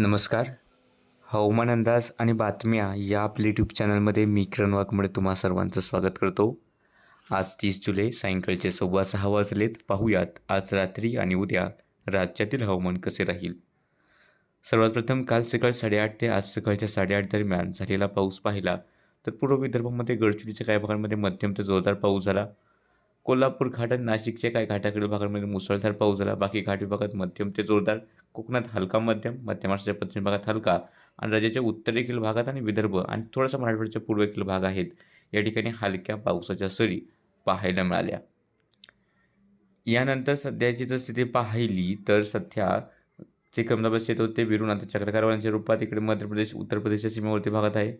नमस्कार. हवामान अंदाज आणि बातम्या या आपल्या यूट्यूब चॅनलमध्ये मी किरण वाघमोडे तुम्हा सर्वांचं स्वागत करतो. आज तीस जुलै सायंकाळचे सव्वा सहा वाजलेत. पाहूयात आज रात्री आणि उद्या राज्यातील हवामान कसे राहील? सर्वात प्रथम काल सकाळ साडेआठ ते आज सकाळच्या साडेआठ दरम्यान झालेला पाऊस पाहिला. तर पूर्व विदर्भामध्ये गडचिरोलीच्या काही भागांमध्ये मध्यम ते जोरदार पाऊस झाला. कोल्हापूर घाट आणि नाशिकच्या काही घाटाकडील भागांमध्ये मुसळधार पाऊस झाला. बाकी घाट विभागात मध्यम ते जोरदार कोकणात हलका मध्यम मध्य महाराष्ट्राच्या पश्चिम भागात हलका आणि राज्याच्या उत्तरेकडील भागात आणि विदर्भ आणि थोडासा मराठवाड्याच्या पूर्वेकडील भाग आहेत. या ठिकाणी हलक्या पावसाच्या सरी पाहायला मिळाल्या. यानंतर सध्याची जर स्थिती पाहिली तर सध्या जे कमलाबाद शेत होते ते विरून आता चक्रकारवांच्या रूपात इकडे मध्य प्रदेश उत्तर प्रदेशच्या सीमेवरती भागात आहे.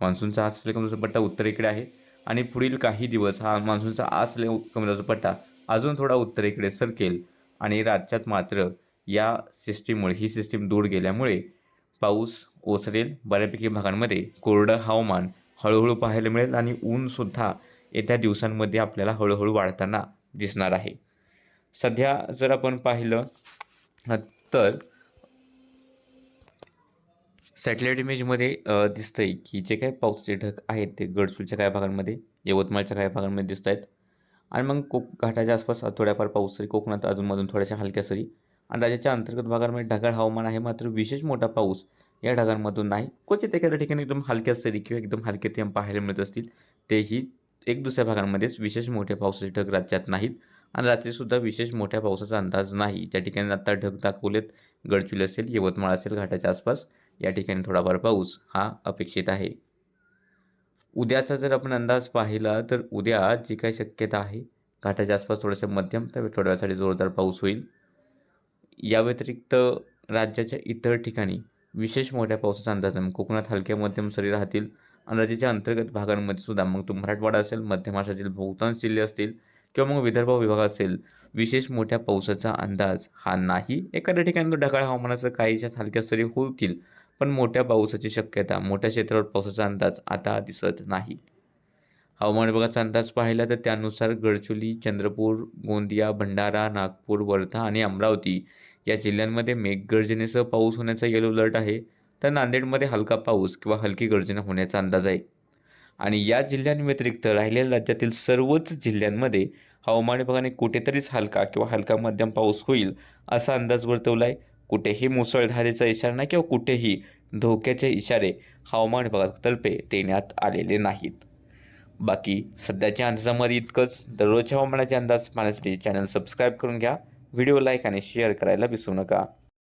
मान्सूनचा आज कमलाचा पट्टा उत्तरेकडे आहे. आणि पुढील काही दिवस हा मान्सूनचा आज कमलाचा पट्टा अजून थोडा उत्तरेकडे सरकेल आणि राज्यात मात्र या सिस्टीममुळे ही सिस्टीम दूर गेल्यामुळे पाऊस ओसरेल. बऱ्यापैकी भागांमध्ये कोरडं हवामान हळूहळू पाहायला मिळेल आणि ऊनसुद्धा येत्या दिवसांमध्ये आपल्याला हळूहळू वाढताना दिसणार आहे. सध्या जर आपण पाहिलं तर सॅटेलाईट इमेजमध्ये दिसतं आहे की जे काही पावसाचे ढग आहेत ते गडसूलच्या काही भागांमध्ये यवतमाळच्या काही भागांमध्ये दिसत आहेत. आणि मग कोक घाटाच्या आसपास थोड्याफार पाऊस सरी कोकणात अजूनमधून थोड्याशा हलक्या सरी. आणि राज्याच्या अंतर्गत भागांमध्ये ढगाळ हवामान आहे मात्र विशेष मोठा पाऊस या ढगांमधून नाही. क्वचित एखाद्या ठिकाणी एकदम हलक्या सरी किंवा एकदम हलके थेंब पाहायला मिळत असतील तेही एक दुसऱ्या भागांमध्येच विशेष मोठे पावसाचे ढग राज्यात नाहीत. आणि रात्रीसुद्धा विशेष मोठ्या पावसाचा अंदाज नाही. ज्या ठिकाणी आता ढग दाखवलेत गडचुली असेल यवतमाळ असेल घाटाच्या आसपास या ठिकाणी थोडाफार पाऊस हा अपेक्षित आहे. उद्याचा जर आपण अंदाज पाहिला तर उद्या जी काही शक्यता आहे घाटाच्या आसपास थोडंसं मध्यम तर थोड्या वेळासाठी जोरदार पाऊस होईल. या व्यतिरिक्त राज्याच्या इतर ठिकाणी विशेष मोठ्या पावसाचा अंदाज नाही. कोकणात हलक्या मध्यम सरी राहतील. आणि राज्याच्या अंतर्गत भागांमध्ये सुद्धा मग तो मराठवाडा असेल मध्य महाराष्ट्रातील बहुतांश जिल्हे असतील किंवा मग विदर्भ विभाग असेल विशेष मोठ्या पावसाचा अंदाज हा नाही. एखाद्या ठिकाणी तो ढगाळ हवामानाचं काहीशा हलक्या सरी होतील. पण मोठ्या पावसाची शक्यता मोठ्या क्षेत्रावर पावसाचा अंदाज आता दिसत नाही. हवामान विभागाचा अंदाज पाहिला तर त्यानुसार गडचोली चंद्रपूर गोंदिया भंडारा नागपूर वर्धा आणि अमरावती या जिल्ह्यांमध्ये मेघगर्जनेसह पाऊस होण्याचा येलो अलर्ट आहे. तर नांदेडमध्ये हलका पाऊस किंवा हलकी गर्जना होण्याचा अंदाज आहे. आणि या जिल्ह्यांव्यतिरिक्त राहिलेल्या राज्यातील सर्वच जिल्ह्यांमध्ये हवामान विभागाने कुठेतरीच हलका किंवा हलका मध्यम पाऊस होईल असा अंदाज वर्तवला आहे कुठेही मुसळधारेचा इशारा नाही किंवा कुठेही धोक्याचे इशारे हवामान विभागातर्फे देण्यात आलेले नाहीत. बाकी सध्याच्या अंदाजामध्ये इतकंच. दररोजच्या हवामानाचे अंदाज पाहण्यासाठी चॅनल सबस्क्राईब करून घ्या. व्हिडिओ लाईक आणि शेअर करायला विसरू नका.